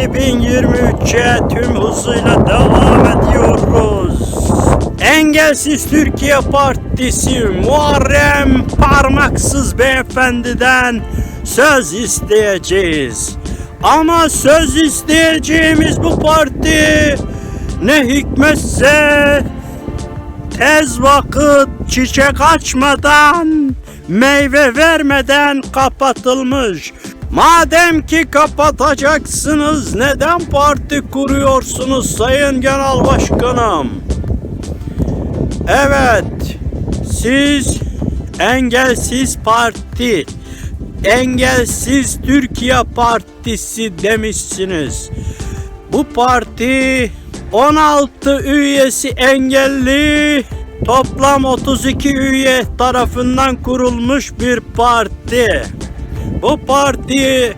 2023'e tüm hızıyla devam ediyoruz. Engelsiz Türkiye Partisi Muharrem Parmaksız Beyefendiden söz isteyeceğiz. Ama söz isteyeceğimiz bu parti ne hikmetse tez vakit çiçek açmadan, meyve vermeden kapatılmış. Madem ki kapatacaksınız neden parti kuruyorsunuz Sayın Genel Başkanım? Evet, siz Engelsiz Parti, Engelsiz Türkiye Partisi demişsiniz. Bu parti 16 üyesi engelli, toplam 32 üye tarafından kurulmuş bir parti. Bu parti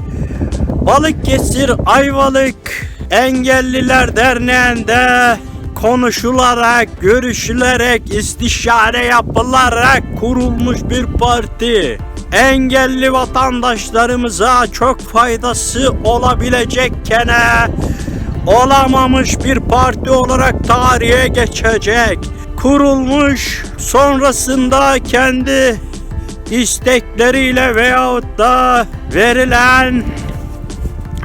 Balıkesir Ayvalık Engelliler Derneği'nde konuşularak, görüşülerek, istişare yapılarak kurulmuş bir parti. Engelli vatandaşlarımıza çok faydası olabilecekken olamamış bir parti olarak tarihe geçecek. Kurulmuş sonrasında kendi istekleriyle veyahut da verilen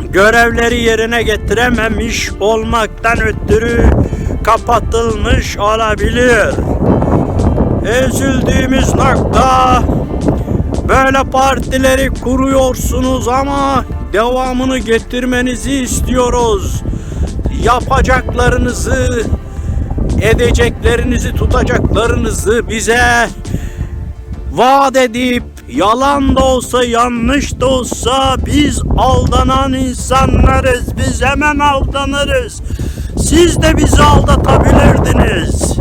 görevleri yerine getirememiş olmaktan ötürü kapatılmış olabilir. Üzüldüğümüz nokta böyle partileri kuruyorsunuz ama devamını getirmenizi istiyoruz. Yapacaklarınızı, edeceklerinizi, tutacaklarınızı bize vaat edip yalan da olsa yanlış da olsa biz aldanan insanlarız. Biz hemen aldanırız. Siz de bizi aldatabilirdiniz.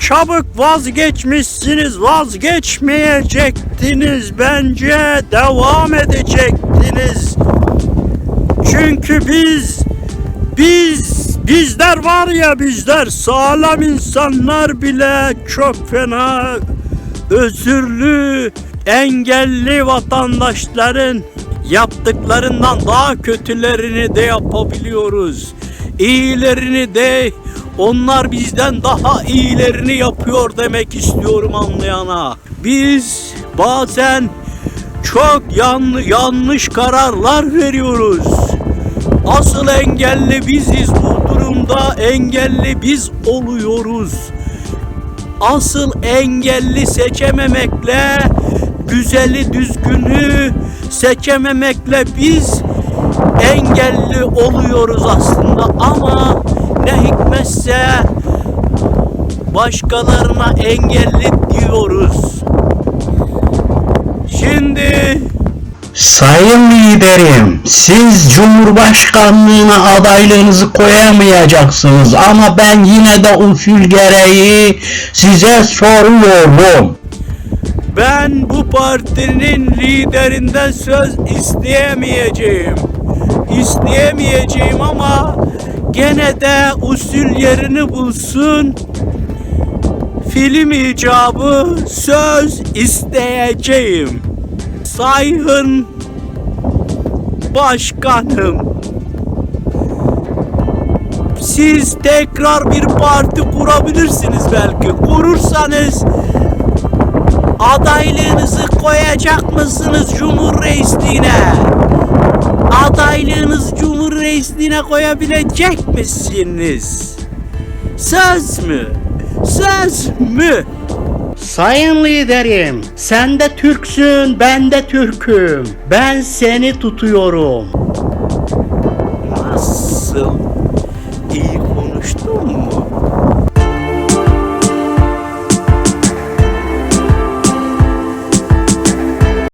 Çabuk vazgeçmişsiniz, vazgeçmeyecektiniz bence devam edecektiniz. Çünkü biz biz bizler var ya bizler sağlam insanlar bile çok fena özürlü engelli vatandaşların yaptıklarından daha kötülerini de yapabiliyoruz. İyilerini de onlar bizden daha iyilerini yapıyor demek istiyorum anlayana. Biz bazen çok yan, yanlış kararlar veriyoruz. Asıl engelli biziz bu durumda engelli biz oluyoruz. Asıl engelli seçememekle güzeli düzgünü seçememekle biz engelli oluyoruz aslında ama ne hikmetse başkalarına engelli diyoruz. Şimdi Sayın liderim, siz Cumhurbaşkanlığına adaylığınızı koyamayacaksınız ama ben yine de usul gereği size soruyorum. ben bu partinin liderinden söz isteyemeyeceğim. İsteyemeyeceğim ama gene de usul yerini bulsun. Film icabı söz isteyeceğim. Sayın Başkanım. Siz tekrar bir parti kurabilirsiniz belki. Kurursanız adaylığınızı koyacak mısınız Cumhur Reisliğine? Adaylığınızı Cumhur koyabilecek misiniz? Söz mü? Söz mü? Sayın liderim, sen de Türksün, ben de Türk'üm. Ben seni tutuyorum. Nasıl? İyi konuştun mu?